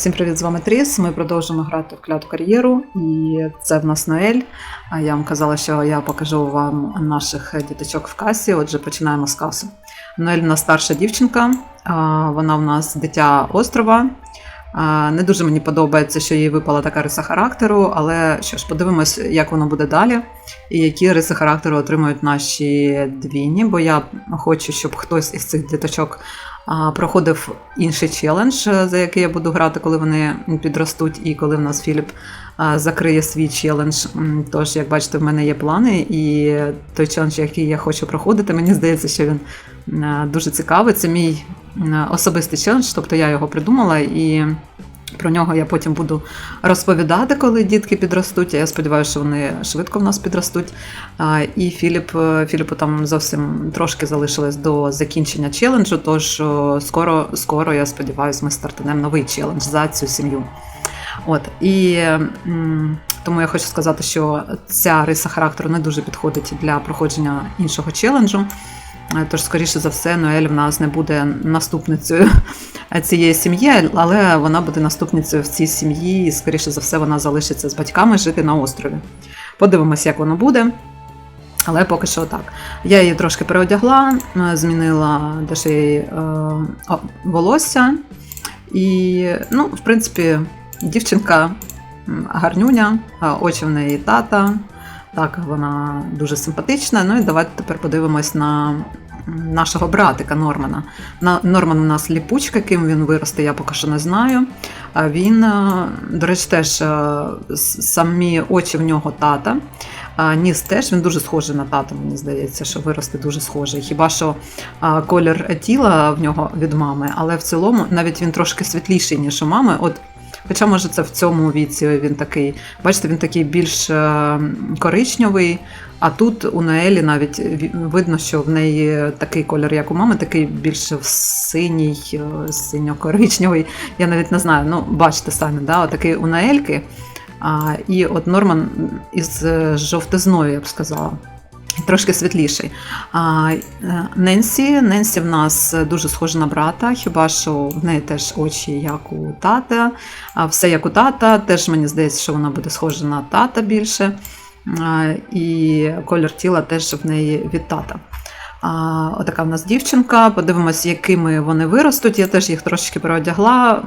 Всім привіт, з вами Тріс. Ми продовжуємо грати в кляту кар'єру, і це в нас Ноель. Я вам казала, що я покажу вам наших діточок в касі. Отже, починаємо з касу. Ноель у нас старша дівчинка, вона в нас дитя острова. Не дуже мені подобається, що їй випала така риса характеру, але що ж, подивимось, як воно буде далі, і які риси характеру отримують наші двійні, бо я хочу, щоб хтось із цих діточок проходив інший челендж, е, за який я буду грати, коли вони підростуть, і коли в нас Філіп закриє свій челендж. Тож, як бачите, в мене є плани, і той челендж, який я хочу проходити, мені здається, що він е, дуже цікавий. Це мій е, особистий челендж, тобто я його придумала і. Про нього я потім буду розповідати, коли дітки підростуть. Я сподіваюся, що вони швидко в нас підростуть. І Філіп, е, Філіпу там зовсім трошки залишилось до закінчення челенджу. Тож скоро, скоро, я сподіваюся, ми стартанемо новий челендж за цю сім'ю. От і тому я хочу сказати, що ця риса характеру не дуже підходить для проходження іншого челенджу. Е, Тож, скоріше за все, Ноель в нас не буде наступницею цієї сім'ї, але вона буде наступницею в цій сім'ї, і скоріше за все, вона залишиться з батьками жити на острові. Подивимось, як воно буде. Але поки що так. Я її трошки переодягла, е, змінила її е, волосся. І, ну, в принципі, дівчинка гарнюня, очі в неї тата. Так, вона дуже симпатична. Ну і давайте тепер подивимось на нашого братика Нормана. На, Норман у нас ліпучка, ким він виросте, я поки що не знаю. Він, е, до речі, теж е, самі очі в нього тата. Ніс теж він дуже схожий на тата, мені здається, що виросте дуже схожий. Хіба що колір тіла в нього від мами, але в цілому навіть він трошки світліший, ніж у мами. От Хоча, може, це в цьому віці він такий, бачите, він такий більш е, коричневий, а тут у Наелі навіть видно, що в неї такий колір, як у мами, такий більш синій, е, синьо-коричневий. Я навіть не знаю, ну бачите самі, да, такий у Наельки. А, і от Норман із е, жовтизною, я б сказала. Трошки світліший. Е, Ненсі, Ненсі в нас дуже схожа на брата, хіба що в неї теж очі, як у тата. А Все як у тата. Теж мені здається, що вона буде схожа на тата більше. І колір тіла теж в неї від тата. А, Отака в нас дівчинка. Подивимось, якими вони виростуть. Я теж їх трошечки переодягла.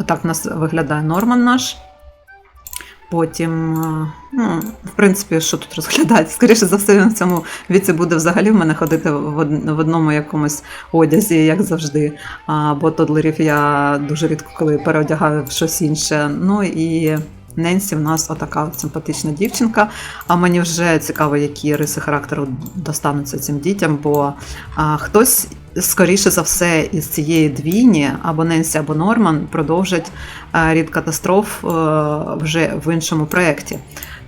Отак в нас виглядає Норман наш. Потім, е, ну, в принципі, що тут розглядати? Скоріше за все, він в цьому віці буде взагалі в мене ходити в од- в одному якомусь одязі, як завжди. А, бо тодлерів я дуже рідко коли переодягаю в щось інше. Ну і Ненсі в нас отака симпатична дівчинка. А мені вже цікаво, які риси характеру достануться цим дітям, бо а, хтось. Скоріше за все, із цієї двійні або Ненсі, або Норман продовжать е, рід катастроф е, вже в іншому проєкті.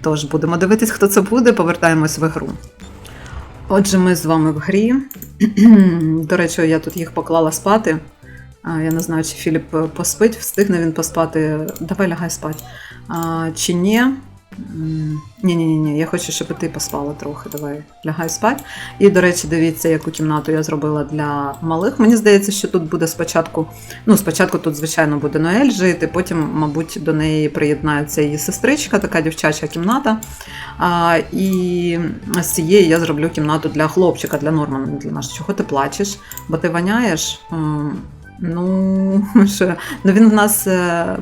Тож будемо дивитись, хто це буде. Повертаємось в ігру. Отже, ми з вами в грі. До речі, я тут їх поклала спати. Я не знаю, чи Філіп е, поспить, встигне він поспати. Давай лягай спати. А, Чи ні? Ні, ні, ні, ні, я хочу, щоб ти поспала трохи. Давай лягай спати. І, до речі, дивіться, яку кімнату я зробила для малих. Мені здається, що тут буде спочатку. Ну, спочатку тут, звичайно, буде Ноель жити, потім, мабуть, до неї приєднається її сестричка, така дівчача кімната. А, і з цієї я зроблю кімнату для хлопчика, для Нормана. Для нас. Чого ти плачеш? Бо ти воняєш? Ну, що? ну він в нас е,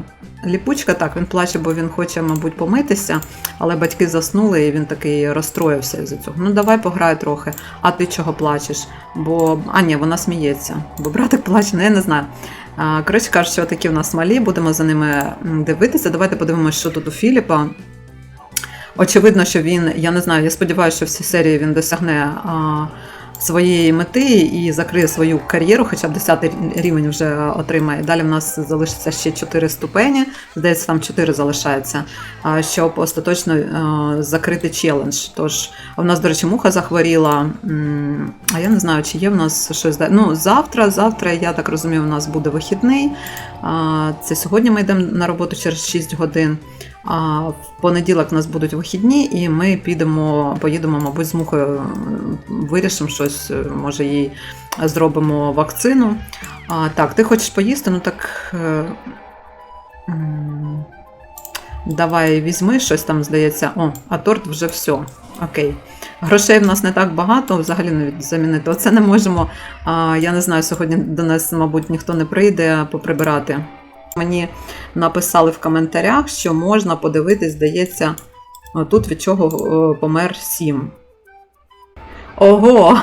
ліпучка, так, він плаче, бо він хоче, мабуть, помитися, але батьки заснули і він такий розстроївся з цього. Ну, давай пограй трохи. А ти чого плачеш? Бо, а ні, вона сміється, бо братик плаче, ну я не знаю. Коротше кажуть, що такі в нас малі, будемо за ними дивитися. Давайте подивимося, що тут у Філіпа. Очевидно, що він, я не знаю, я сподіваюся, що в цій серії він досягне а, своєї мети і закриє свою кар'єру, хоча б 10 рівень вже отримає. Далі в нас залишиться ще 4 ступені, здається, там 4 залишається, щоб остаточно закрити челендж. Тож, в нас, до речі, муха захворіла. А я не знаю, чи є в нас щось. Ну, завтра, завтра, я так розумію, у нас буде вихідний. Це сьогодні ми йдемо на роботу через 6 годин. А в понеділок у нас будуть вихідні, і ми підемо, поїдемо, мабуть, з мухою вирішимо щось, е, може їй зробимо вакцину. А, так, ти хочеш поїсти, ну так. Е, давай візьми щось там, здається. О, а торт вже все. Окей. Грошей в нас не так багато, взагалі навіть замінити. Оце не можемо. Я не знаю, сьогодні до нас, мабуть, ніхто не прийде поприбирати. Мені написали в коментарях, що можна подивитись, здається, тут від чого е, помер Сім. Ого!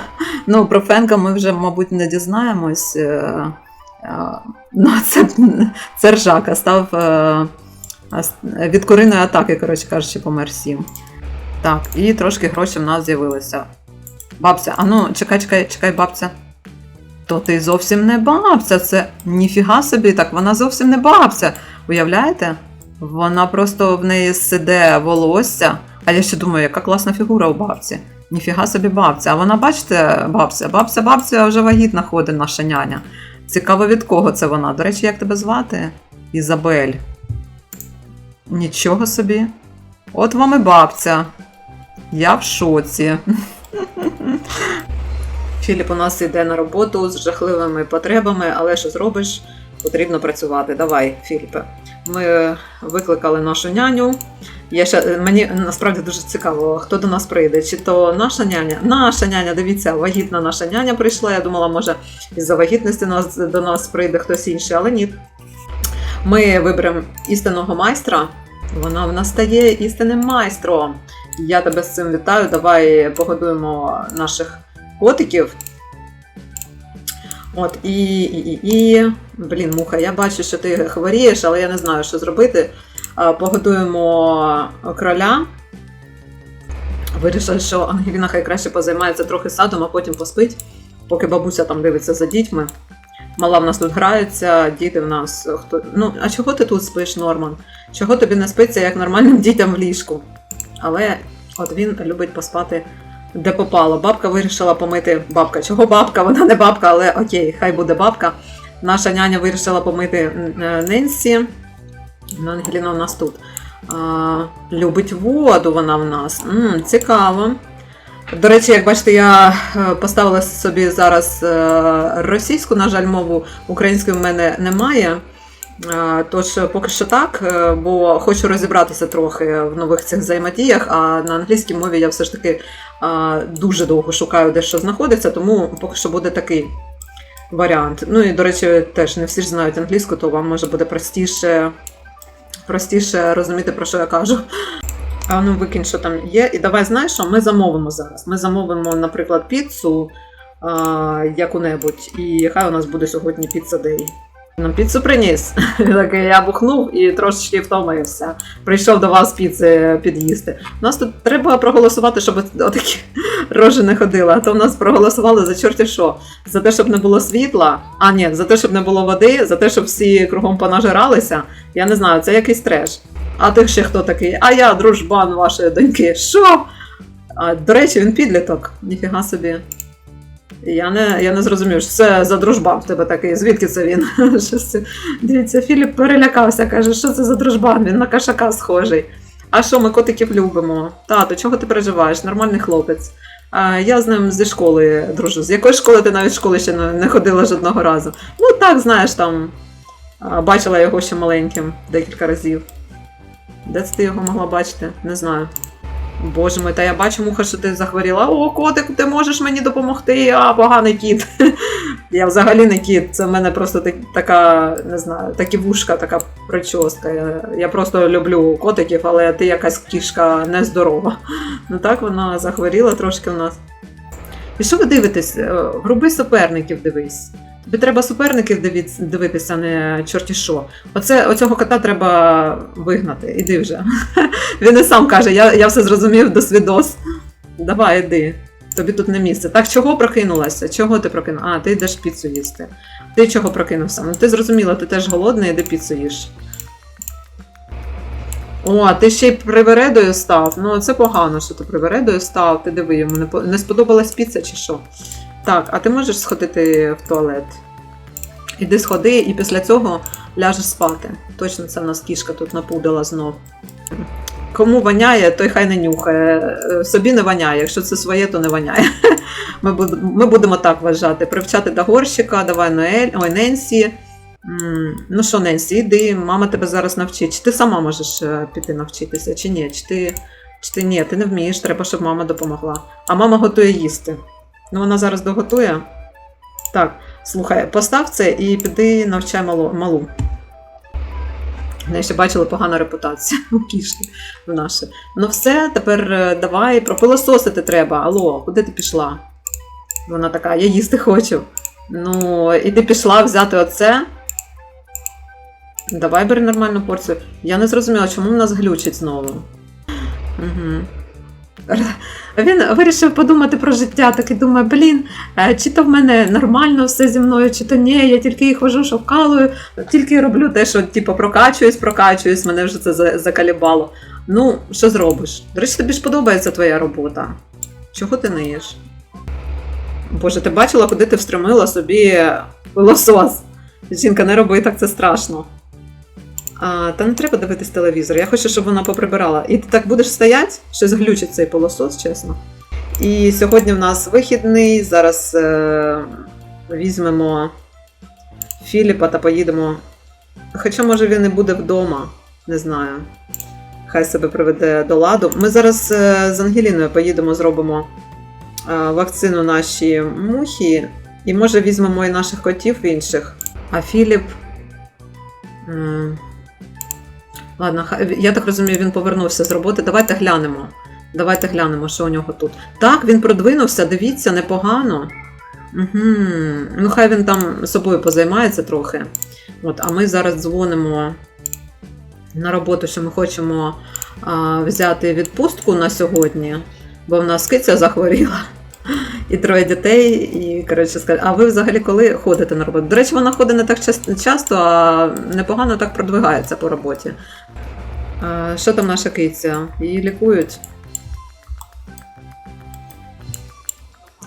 Ну, про Фенка ми вже, мабуть, не дізнаємось. Е, е, Ну, це, це ржака став від куриної атаки, коротше кажучи, помер Сім. Так, і трошки грошей в нас з'явилося. Бабця, а ну, чекай, чекай, чекай, бабця. То ти зовсім не бабця, це ніфіга собі, так вона зовсім не бабця. Уявляєте? Вона просто в неї сиде волосся. А я ще думаю, яка класна фігура у бабці. Ніфіга собі бабця. А вона, бачите, бабця, бабця, бабця вже вагітна ходить наша няня. Цікаво, від кого це вона. До речі, як тебе звати? Ізабель. Нічого собі. От вам і бабця. Я в шоці. Філіп у нас йде на роботу з жахливими потребами, але що зробиш? Потрібно працювати. Давай, Філіпе. Ми викликали нашу няню. Я ще, мені насправді дуже цікаво, хто до нас прийде. Чи то наша няня? Наша няня, дивіться, вагітна наша няня прийшла. Я думала, може, із-за вагітності нас, до нас прийде хтось інший, але ні. Ми виберемо істинного майстра. Вона в нас стає істинним майстром. Я тебе з цим вітаю. Давай погодуємо наших котиків. От, і, і, і, і. Блін, муха, я бачу, що ти хворієш, але я не знаю, що зробити. Погодуємо кроля. Вирішили, що Ангеліна хай краще позаймається трохи садом, а потім поспить, поки бабуся там дивиться за дітьми. Мала в нас тут грається, діти в нас. хто... Ну, а чого ти тут спиш, Норман? Чого тобі не спиться, як нормальним дітям в ліжку? Але от він любить поспати де попало. Бабка вирішила помити бабка. Чого бабка? Вона не бабка, але окей, хай буде бабка. Наша няня вирішила помити е, Ненсі. Ну, Ангеліна у нас тут. А, любить воду вона в нас. М, цікаво. До речі, як бачите, я е, поставила собі зараз е, російську, на жаль, мову української в мене немає. Тож поки що так, бо хочу розібратися трохи в нових цих взаємодіях, а на англійській мові я все ж таки дуже довго шукаю, де що знаходиться, тому поки що буде такий варіант. Ну і, до речі, теж не всі ж знають англійську, то вам може буде простіше, простіше розуміти, про що я кажу. А ну викинь, що там є. І давай знаєш, що ми замовимо зараз. Ми замовимо, наприклад, піцу яку-небудь, і хай у нас буде сьогодні піца дей. Нам піцу приніс. Такий я бухнув і трошечки втомився. Прийшов до вас піци під'їсти. У нас тут треба проголосувати, щоб отакі рожі не ходили. А то в нас проголосували за чорті що. За те, щоб не було світла, а ні, за те, щоб не було води, за те, щоб всі кругом понажиралися. Я не знаю, це якийсь треш. А ти ще хто такий? А я дружбан вашої доньки. Що? А, до речі, він підліток. Ніфіга собі. Я не, я не зрозумів, що це за дружбан в тебе такий. Звідки це він? Дивіться, Філіп перелякався, каже, що це за дружбан? Він на кашака схожий. А що, ми котиків любимо? Тато, чого ти переживаєш? Нормальний хлопець. А, я з ним зі школи дружу. З якої школи ти навіть в школи ще не ходила жодного разу? Ну так, знаєш, там бачила його ще маленьким декілька разів. Де це ти його могла бачити? Не знаю. Боже мой, та я бачу, муха, що ти захворіла. О, котику, ти можеш мені допомогти, а поганий кіт. я взагалі не кіт, це в мене просто так, така, не знаю, такі вушка, така прическа. Я, я просто люблю котиків, але ти якась кішка нездорова. Ну так вона захворіла трошки у нас. І що ви дивитесь? Е, Груби суперників дивись. Тобі треба суперників дивитися, не чорті що. Оце, оцього кота треба вигнати. Іди вже. Він і сам каже, я, я все зрозумів до свідос. Давай, іди. Тобі тут не місце. Так, чого прокинулася? Чого ти прокинулася? А, ти йдеш піцу їсти. Ти чого прокинувся? Ну ти зрозуміла, ти теж голодний, іди піцу їж. О, ти ще й привередою став. Ну, це погано, що ти привередою став. Ти диви, йому не сподобалась піца чи що. Так, а ти можеш сходити в туалет? Іди сходи, і після цього ляжеш спати. Точно це в нас кішка тут напудила знов. кому воняє, той хай не нюхає. Е, Собі не воняє. Якщо це своє, то не воняє. Ми будемо, так вважати. Привчати до горщика, давай Ноель, ой, Ненсі. Ну що, Ненсі, іди, мама тебе зараз навчить. Чи ти сама можеш е, піти навчитися, чи ні? Чи ти, чи ти ні, ти не вмієш, треба, щоб мама допомогла. А мама готує їсти. Ну, вона зараз доготує. Так, слухай, постав це і піди навчай малу. малу. В ще бачили погана репутація у кішки в наше. Ну все, тепер е, давай пропилососити треба. Алло, куди ти пішла? Вона така, я їсти хочу. Ну, і ти пішла взяти оце. Давай бери нормальну порцію. Я не зрозуміла, чому в нас глючить знову. Угу. Він вирішив подумати про життя, так і думає, блін, е, чи то в мене нормально все зі мною, чи то ні, я тільки їх хожу, шовкалою, тільки роблю те, що типу, прокачуюсь, прокачуюсь, мене вже це закалібало. Ну, що зробиш? До речі, тобі ж подобається твоя робота. Чого ти ниєш? Боже, ти бачила, куди ти встромила собі пилосос? Жінка, не роби так, це страшно. А, та не треба дивитись телевізор. Я хочу, щоб вона поприбирала. І ти так будеш стояти, щось глючить цей пилосос, чесно. І сьогодні в нас вихідний. Зараз е, візьмемо Філіпа та поїдемо. Хоча, може, він і буде вдома, не знаю. Хай себе приведе до ладу. Ми зараз е, з Ангеліною поїдемо, зробимо е, вакцину нашій мухі, і може візьмемо і наших котів інших. А Філіп. м, Ладно, я так розумію, він повернувся з роботи. Давайте глянемо. Давайте глянемо, що у нього тут. Так, він продвинувся, дивіться, непогано. Угу. Ну, хай він там собою позаймається трохи. От, а ми зараз дзвонимо на роботу, що ми хочемо а, взяти відпустку на сьогодні, бо в нас киця захворіла. І троє дітей, і коротше сказали, а ви взагалі коли ходите на роботу? До речі, вона ходить не так часто, а непогано так продвигається по роботі. Що там наша киця? Її лікують?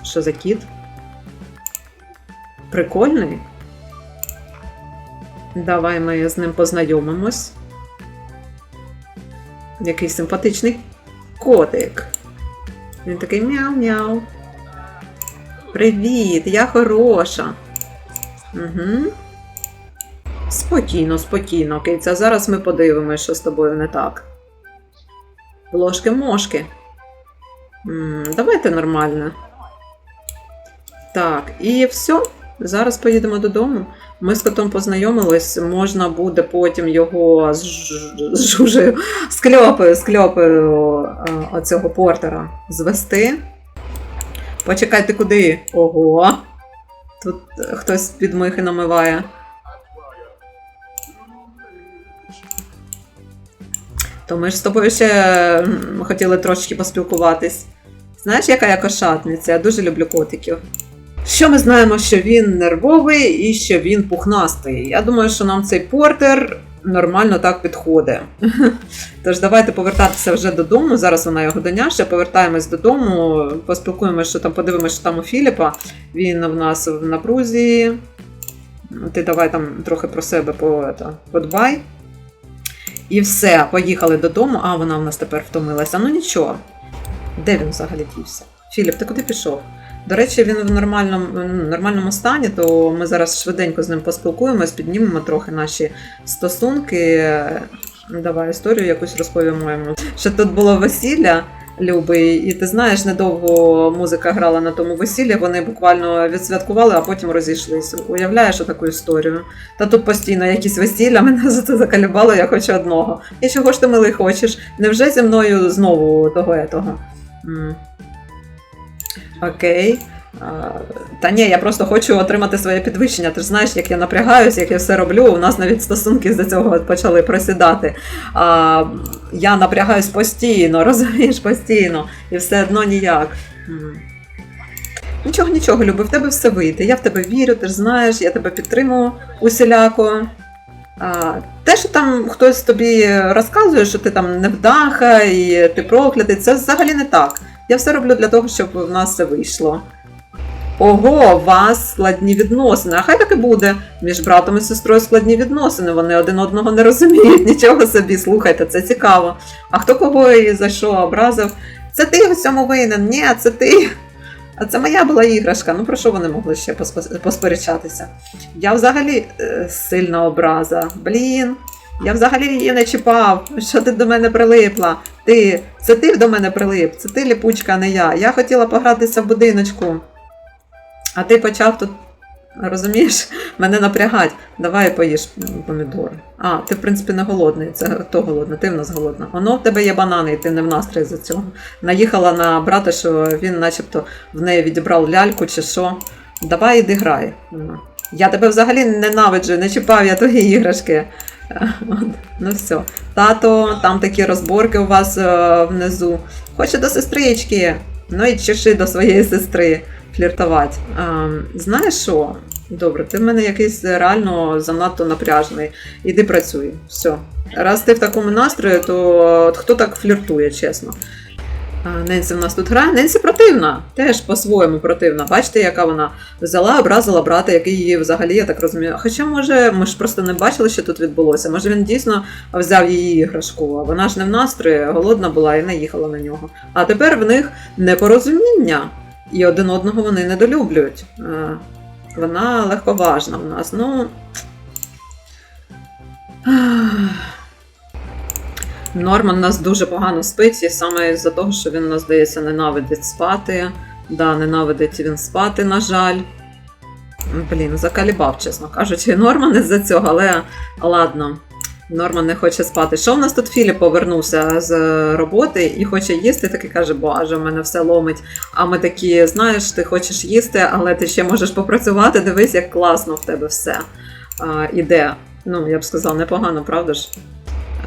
Що за кіт? Прикольний. Давай ми з ним познайомимось. Який симпатичний котик. Він такий мяу-мяу. Привіт, я хороша. Угу. Спокійно, спокійно, Киця. Зараз ми подивимося, що з тобою не так. Ложки-мошки. Давайте нормально. Так, і все. Зараз поїдемо додому. Ми з котом познайомились, можна буде потім його з жужею, з кльопою, з кльопою е, оцього портера звести. Почекай, ти куди? Ого. Тут хтось під михи намиває. То ми ж з тобою ще хотіли трошки поспілкуватись. Знаєш, яка я кошатниця? Я дуже люблю котиків. Що ми знаємо, що він нервовий і що він пухнастий. Я думаю, що нам цей портер нормально так підходить. Тож давайте повертатися вже додому. Зараз вона його доняше. Повертаємось додому, поспілкуємося, що там, подивимося, що там у Філіпа. Він в нас в напрузі. Ти давай там трохи про себе подбай. І все, поїхали додому. А, вона в нас тепер втомилася. Ну нічого. Де він взагалі дівся? Філіп, ти куди пішов? До речі, він в нормальному, нормальному стані, то ми зараз швиденько з ним поспілкуємось, піднімемо трохи наші стосунки. Ну, Давай історію якусь розповімо йому. Що тут було весілля, Любий, і ти знаєш, недовго музика грала на тому весіллі, вони буквально відсвяткували, а потім розійшлися. Уявляєш таку історію? Та тут постійно якісь весілля, мене за це закалібало, я хочу одного. І чого ж ти милий хочеш? Невже зі мною знову того етого? Окей. Та ні, я просто хочу отримати своє підвищення. Ти ж знаєш, як я напрягаюсь, як я все роблю. У нас навіть стосунки з цього почали просідати. А, я напрягаюсь постійно, розумієш, постійно, і все одно ніяк. Нічого, нічого, Люби, в тебе все вийде. Я в тебе вірю, ти ж знаєш, я тебе підтримую усіляко. А, те, що там хтось тобі розказує, що ти там невдаха і ти проклятий, це взагалі не так. Я все роблю для того, щоб в нас все вийшло. Ого, у вас складні відносини. А хай так і буде. Між братом і сестрою складні відносини. Вони один одного не розуміють. Нічого собі, слухайте, це цікаво. А хто кого і за що образив? Це ти в цьому винен, ні, це ти. А це моя була іграшка. Ну про що вони могли ще посперечатися? Я взагалі е, сильна образа. Блін. Я взагалі її не чіпав. Що ти до мене прилипла? Ти, це ти до мене прилип, це ти ліпучка, а не я. Я хотіла погратися в будиночку. А ти почав тут, розумієш, мене напрягать. Давай поїж м, помідори. А, ти, в принципі, не голодний. Це хто голодний? Ти в нас голодна. Воно в тебе є банани, і ти не в настрої за цього. Наїхала на брата, що він начебто в неї відібрав ляльку чи що. Давай іди грай. Я тебе взагалі ненавиджу, не чіпав я твої іграшки. Ну все. Тато, там такі розборки у вас е, внизу. Хоче до сестрички. Ну і чеши до своєї сестри фліртувати. Знаєш що? Добре, ти в мене якийсь реально занадто напряжений. Іди працюй. Все. Раз ти в такому настрої, то хто так фліртує, чесно. Ненсі в нас тут грає. Ненсі противна, теж по-своєму противна. Бачите, яка вона взяла, образила брата, який її взагалі, я так розумію. Хоча, може, ми ж просто не бачили, що тут відбулося. Може, він дійсно взяв її іграшку, а вона ж не в настрої, голодна була і наїхала на нього. А тепер в них непорозуміння, і один одного вони недолюблюють. Вона легковажна в нас. Ну. Норман нас дуже погано спить, і саме з-за того, що він нас, здається, ненавидить спати. Да, ненавидить він спати, на жаль. Блін, закалібав, чесно кажучи. Норман із-за цього, але ладно. Норман не хоче спати. Що в нас тут Філіп повернувся з роботи і хоче їсти, такий каже, боже, в мене все ломить. А ми такі, знаєш, ти хочеш їсти, але ти ще можеш попрацювати. Дивись, як класно в тебе все а, іде. Ну, я б сказала, непогано, правда ж?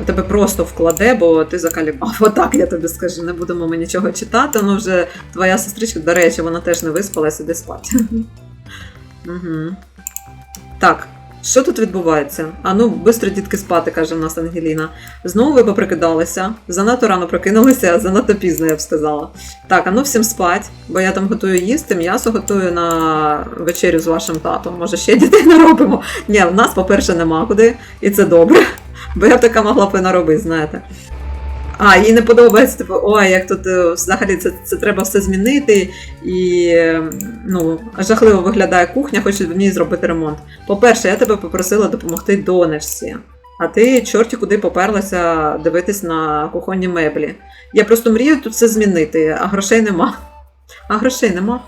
Тебе просто вкладе, бо ти закалібав. Отак я тобі скажу. Не будемо ми нічого читати. Ну вже твоя сестричка, до речі, вона теж не виспалась, іди спати. Угу. Так, що тут відбувається? А ну, бистро дітки спати, каже в нас Ангеліна. Знову ви поприкидалися, занадто рано прокинулися, занадто пізно, я б сказала. Так, а ну всім спать, бо я там готую їсти, м'ясо готую на вечерю з вашим татом. Може, ще дітей не робимо. Ні, в нас, по-перше, нема куди, і це добре. Бо я б така могла б і наробити, знаєте. А, їй не подобається, типу, ой, як тут е, взагалі це, це треба все змінити, і ну, жахливо виглядає кухня, хоче ній зробити ремонт. По-перше, я тебе попросила допомогти донечці, а ти чорті куди поперлася дивитись на кухонні меблі. Я просто мрію тут все змінити, а грошей нема. А грошей нема.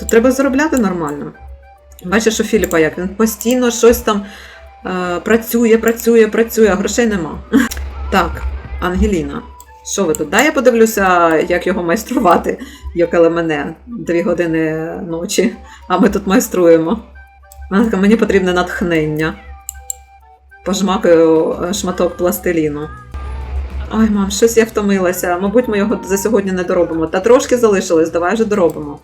Тут треба заробляти нормально. Бачиш, у Філіпа як він постійно щось там працює, працює, працює, а грошей нема. Так, Ангеліна, що ви тут? Дай я подивлюся, як його майструвати, як мене дві години ночі, а ми тут майструємо. Вона мені потрібне натхнення. Пожмакаю е, шматок пластиліну. Ой, мам, щось я втомилася. Мабуть, ми його за сьогодні не доробимо. Та трошки залишилось, давай вже доробимо.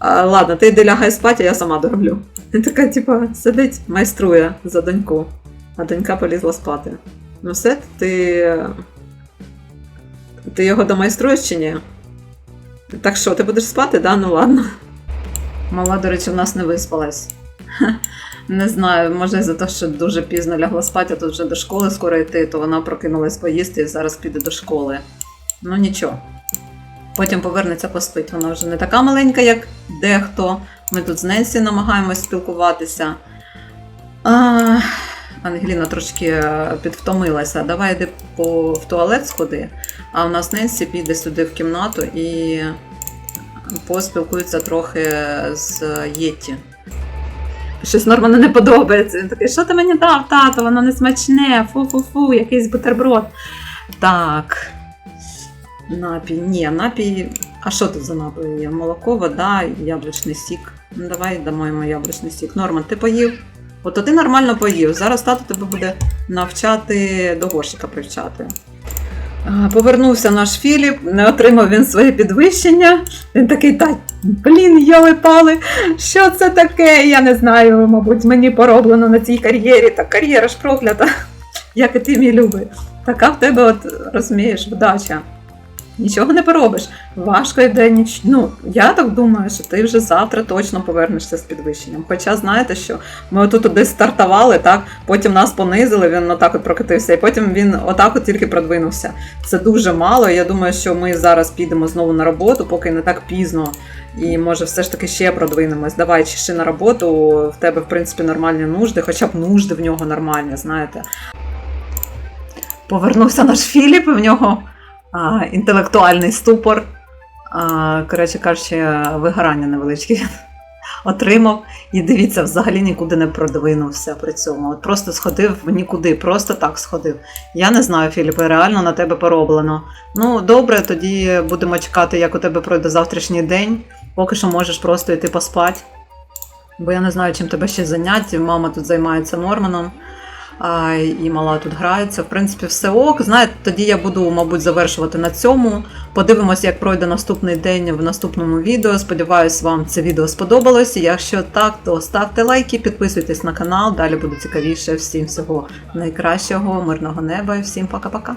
Ладно, ти йди лягай спати, я сама дороблю. І така, типа, сидить, майструє за доньку, а донька полізла спати. Ну все, ти. Ти його домайструєш чи ні? Так що, ти будеш спати, да? Ну ладно. Мала, до речі, в нас не виспалась. Не знаю, може за те, що дуже пізно лягла спати, а тут вже до школи скоро йти, то вона прокинулась поїсти і зараз піде до школи. Ну нічого. Потім повернеться поспить. Вона вже не така маленька, як дехто. Ми тут з Ненсі намагаємось спілкуватися. А, Ангеліна трошки е, підвтомилася. Давай йди по, в туалет сходи, а у нас Ненсі піде сюди в кімнату і поспілкується трохи з Єтті. Щось Норману не подобається. Він такий, що ти мені дав, тато, воно не смачне, фу-фу-фу, якийсь бутерброд. Так. Напій. Ні, напій. А що тут за напій? є? Молоко, вода, яблучний сік. Ну, давай дамо йому яблучний сік. Норман, ти поїв? От ти нормально поїв. Зараз тато тебе буде навчати до горщика привчати. Повернувся наш Філіп, не отримав він своє підвищення. Він такий, та блін, йоли пали, що це таке? Я не знаю, мабуть, мені пороблено на цій кар'єрі. Та кар'єра ж проклята, як і ти, мій любий. Така в тебе, от розумієш, вдача. Нічого не поробиш. Важко йде ніч. Ну, я так думаю, що ти вже завтра точно повернешся з підвищенням. Хоча знаєте, що ми отут десь стартували, так, потім нас понизили, він отак от прокатився, і потім він отак от тільки продвинувся. Це дуже мало. Я думаю, що ми зараз підемо знову на роботу, поки не так пізно. І може все ж таки ще продвинемось. Давай чеши на роботу, в тебе в принципі нормальні нужди, хоча б нужди в нього нормальні, знаєте. Повернувся наш Філіп, і в нього а, інтелектуальний ступор. А, коротше кажучи, вигорання невеличке отримав. І дивіться, взагалі нікуди не продвинувся при цьому. От просто сходив в нікуди, просто так сходив. Я не знаю, Філіпе, реально на тебе пороблено. Ну, добре, тоді будемо чекати, як у тебе пройде завтрашній день. Поки що можеш просто йти поспати. Бо я не знаю, чим тебе ще зайняти. Мама тут займається Норманом. І мала тут грається. В принципі, все ок. Знаєте, тоді я буду, мабуть, завершувати на цьому. Подивимось, як пройде наступний день в наступному відео. Сподіваюсь, вам це відео сподобалось. Якщо так, то ставте лайки, підписуйтесь на канал. Далі буде цікавіше. Всім всього найкращого, мирного неба і всім пока-пока.